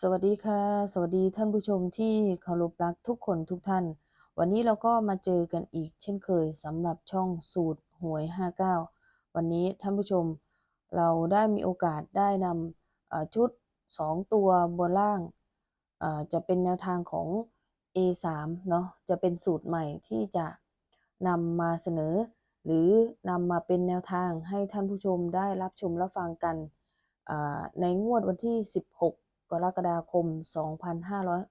สวัสดีค่ะ สวัสดีท่านผู้ชมที่เคารพรักทุกคนทุกท่าน วันนี้เราก็มาเจอกันอีกเช่นเคยสำหรับช่องสูตรหวย 59 วันนี้ท่านผู้ชมเราได้มีโอกาสได้นำชุด 2 ตัวบนล่าง จะเป็นแนวทางของ A3 เนาะจะเป็นสูตรใหม่ที่จะนำมาเสนอ หรือนำมาเป็นแนวทางให้ท่านผู้ชมได้รับชมรับฟังกันในงวดวันที่ 16 กรกฎาคม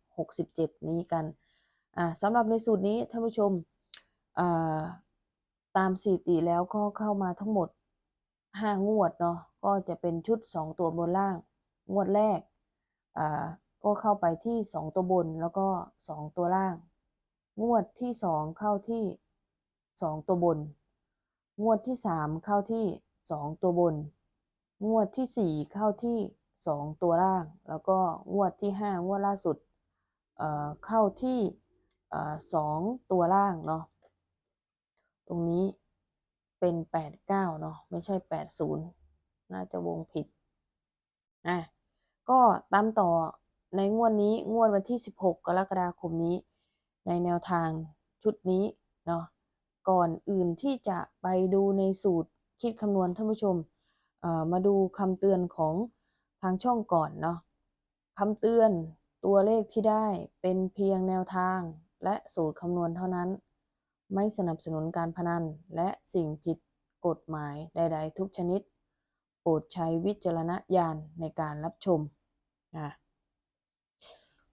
2567 นี้กันสำหรับในสูตรนี้ท่านผู้ชมาตามสถิติแล้วก็เข้ามาทั้งหมด 5 งวดเนาะก็จะเป็นชุด 2 ตัวบนล่าง งวดแรกก็เข้าไปที่ 2 ตัวบนแล้วก็ 2 ตัวล่าง งวดที่ 2 เข้าที่ 2 ตัวบน งวดที่ 3 เข้าที่ 2 ตัวบน งวดที่ 4 เข้าที่ 2 ตัวล่าง แล้วก็งวดที่ 5 งวดล่าสุดเเข้าที่เอ่อ2ตัวล่างเนาะ ตรงนี้เป็น 89 เนาะ ไม่ใช่ 80 น่าจะวงผิด อะ ก็ตามต่อในงวดนี้งวดวันที่ 16 กรกฎาคมนี้ ในแนวทางชุดนี้เนาะ ก่อนอื่นที่จะไปดูในสูตรคิดคำนวณท่านผู้ชม มาดูคำเตือนของางช่องก่อนเนาะคำเตือนตัวเลขที่ได้เป็นเพียงแนวทาง และสูตรคำนวณเท่านั้น ไม่สนับสนุนการพนัน และสิ่งผิดกฎหมายใด ๆ ทุกชนิด โปรดใช้วิจารณญาณในการรับชมนะ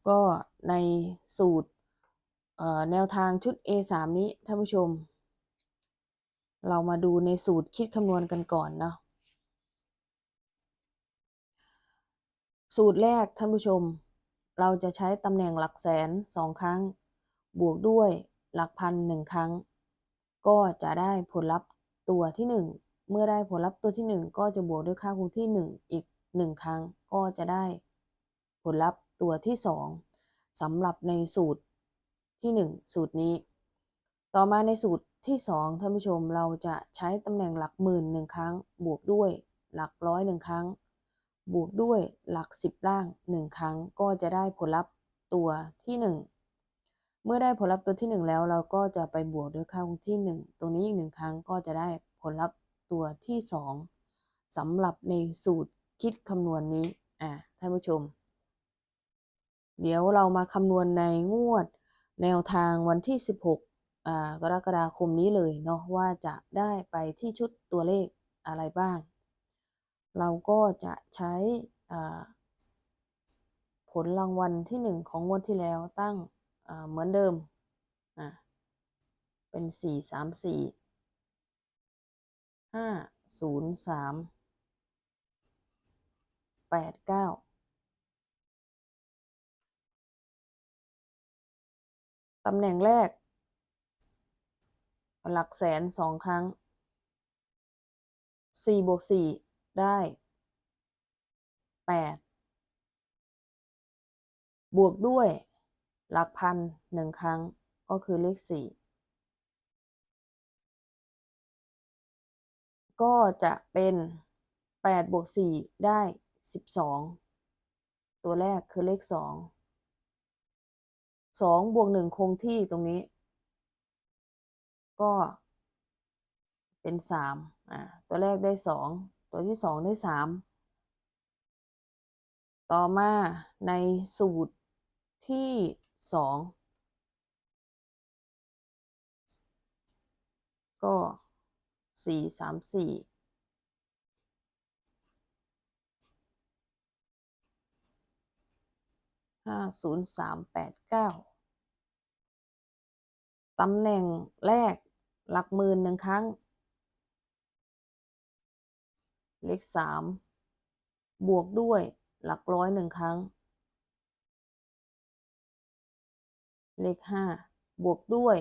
ก็ในสูตรแนวทางชุด A3 นี้ท่านผู้ชม เรามาดูในสูตรคิดคำนวณกันก่อนเนาะ สูตรแรกท่านผู้ชม เราจะใช้ตำแหน่งหลักแสนสองครั้ง บวกด้วยหลักพันหนึ่งครั้ง ก็จะได้ผลลัพธ์ตัวที่หนึ่งเมื่อได้ผลลัพธ์ตัวที่หนึ่งก็จะบวกด้วยค่าคงที่หนึ่งอีกหนึ่งครั้ง ก็จะได้ผลลัพธ์ตัวที่สองสำหรับในสูตรที่หนึ่งสูตรนี้ ต่อมาในสูตรที่สองท่านผู้ชมเราจะใช้ตำแหน่งหลักหมื่นหนึ่งครั้ง บวกด้วยหลักร้อยหนึ่งครั้ง บวกด้วยหลักสิบล่างหนึ่งครั้งก็จะได้ผลลัพธ์ตัวที่หนึ่งเมื่อได้ผลลัพธ์ตัวที่หนึ่งแล้วเราก็จะไปบวกด้วยค่าคงที่หนึ่งตรงนี้อีกหนึ่งครั้งก็จะได้ผลลัพธ์ตัวที่สองสำหรับในสูตรคิดคำนวณนนี้อ่าท่านผู้ชม เดี๋ยวเรามาคำนวณในงวด แนวทางวันที่ 16อ่ากรกฎาคมนี้เลยเนาะว่าจะได้ไปที่ชุดตัวเลขอะไรบ้าง เราก็จะใช้ผลรางวัลที่หนึ่งของงวดที่แล้วตั้งเหมือนเดิม เป็นสี่สามสี่ห้าศูนย์สามแปดเก้าตำแหน่งแรก หลักแสนสองครั้งสี่บวกสี่ ได้แปดบวกด้วย หลักพันหนึ่งครั้งก็คือเลขสี่ก็จะเป็นแปดบวกสี่ได้สิบสองตัวแรกคือเลขสองสองบวกหนึ่งคงที่ตรงนี้ ก็เป็นสามอ่าตัวแรกได้สอง ตัวที่สองได้สามต่อมาในสูตรที่สองก็สี่สามสี่ห้าศูนย์สามแปดเก้าตำแหน่งแรกหลักหมื่นหนึ่งครั้ง เลขสามบวกด้วยหลักร้อยหนึ่งครั้ง เลขห้าบวกด้วย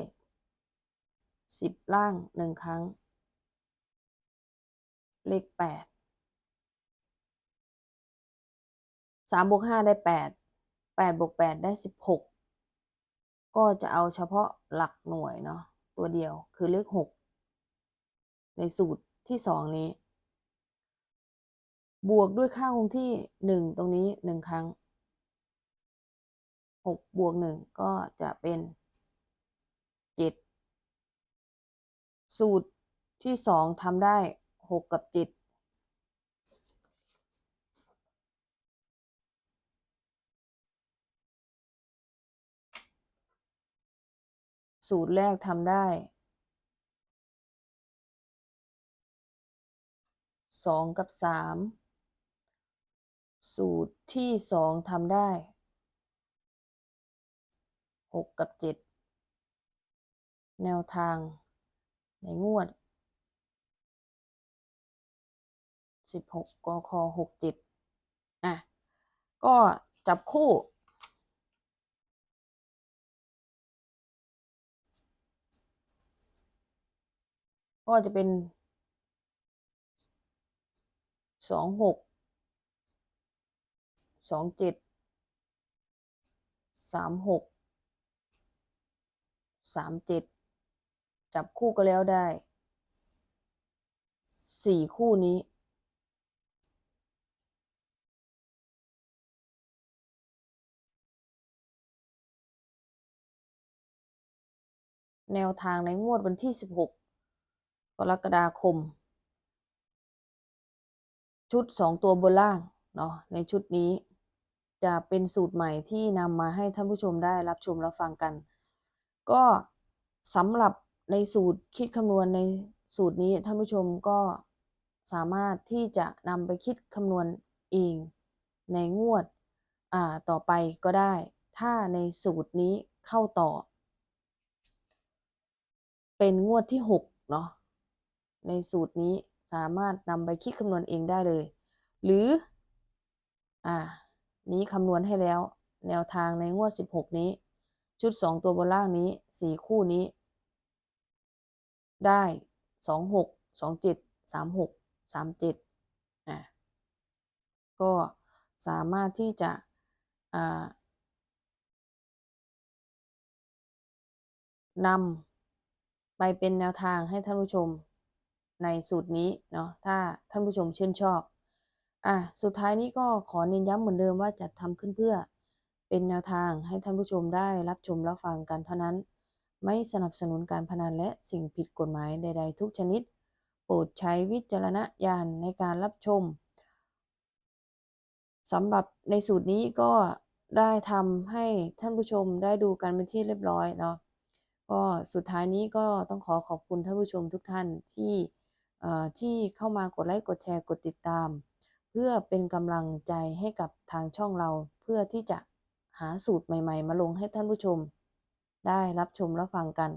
สิบล่างหนึ่งครั้ง เลขแปดสามบวกห้าได้แปดแปดบวกแปดได้สิบหกก็จะเอาเฉพาะหลักหน่วยเนาะตัวเดียวคือเลขหกในสูตรที่สองนี้ บวกด้วยค่าคงที่หนึ่งตรงนี้หนึ่งครั้งหกบวกหนึ่งก็จะเป็นเจ็ดสูตรที่สองทำได้หกกับเจ็ดสูตรแรกทำได้สองกับสาม สูตรที่สองทำได้หกกับเจ็ดแนวทางในงวดสิบหกกคหกเจ็ดอะ ก็จับคู่ก็จะเป็นสองหก สองเจ็ดสามหกสามเจ็ดจับคู่ก็แล้วได้สี่คู่นี้ แนวทางในงวดวันที่ 16 กรกฎาคม ชุด 2 ตัวบนล่าง เนาะในชุดนี้ จะเป็นสูตรใหม่ที่นำมาให้ท่านผู้ชมได้รับชมรับฟังกัน ก็สำหรับในสูตรคิดคำนวณในสูตรนี้ท่านผู้ชมก็สามารถที่จะนำไปคิดคำนวณเองในงวดต่อไปก็ได้ ถ้าในสูตรนี้เข้าต่อ เป็นงวดที่หกเนาะในสูตรนี้สามารถนำไปคิดคำนวณเองได้เลย หรืออ่า นี้คำนวณให้แล้ว แนวทางในงวด 16 นี้ ชุด 2 ตัวบนล่างนี้ 4 คู่นี้ ได้ 26 27 36 37อ่าก็สามารถที่จะอ่านำไปเป็นแนวทางให้ท่านผู้ชมในสูตรนี้เนาะถ้าท่านผู้ชมชื่นชอบ อะสุดท้ายนี้ก็ขอเน้นย้ำเหมือนเดิมว่าจัดทำขึ้นเพื่อ เป็นแนวทางให้ท่านผู้ชมได้รับชมรับฟังกันเท่านั้น ไม่สนับสนุนการพนันและสิ่งผิดกฎหมายใด ๆ ทุกชนิด โปรดใช้วิจารณญาณในการรับชมสำหรับในสูตรนี้ก็ได้ทำให้ท่านผู้ชมได้ดูกันเป็นที่เรียบร้อยเนาะก็สุดท้ายนี้ก็ต้องขอขอบคุณท่านผู้ชมทุกท่านที่เอ่อที่เข้ามากดไลค์กดแชร์กดติดตาม เพื่อเป็นกำลังใจให้กับทางช่องเรา เพื่อที่จะหาสูตรใหม่ ๆ มาลงให้ท่านผู้ชม ได้รับชมและฟังกัน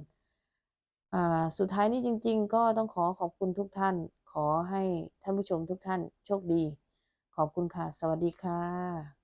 อ่าสุดท้ายนี้จริง ๆ ก็ต้องขอขอบคุณทุกท่าน ขอให้ท่านผู้ชมทุกท่านโชคดี ขอบคุณค่ะ สวัสดีค่ะ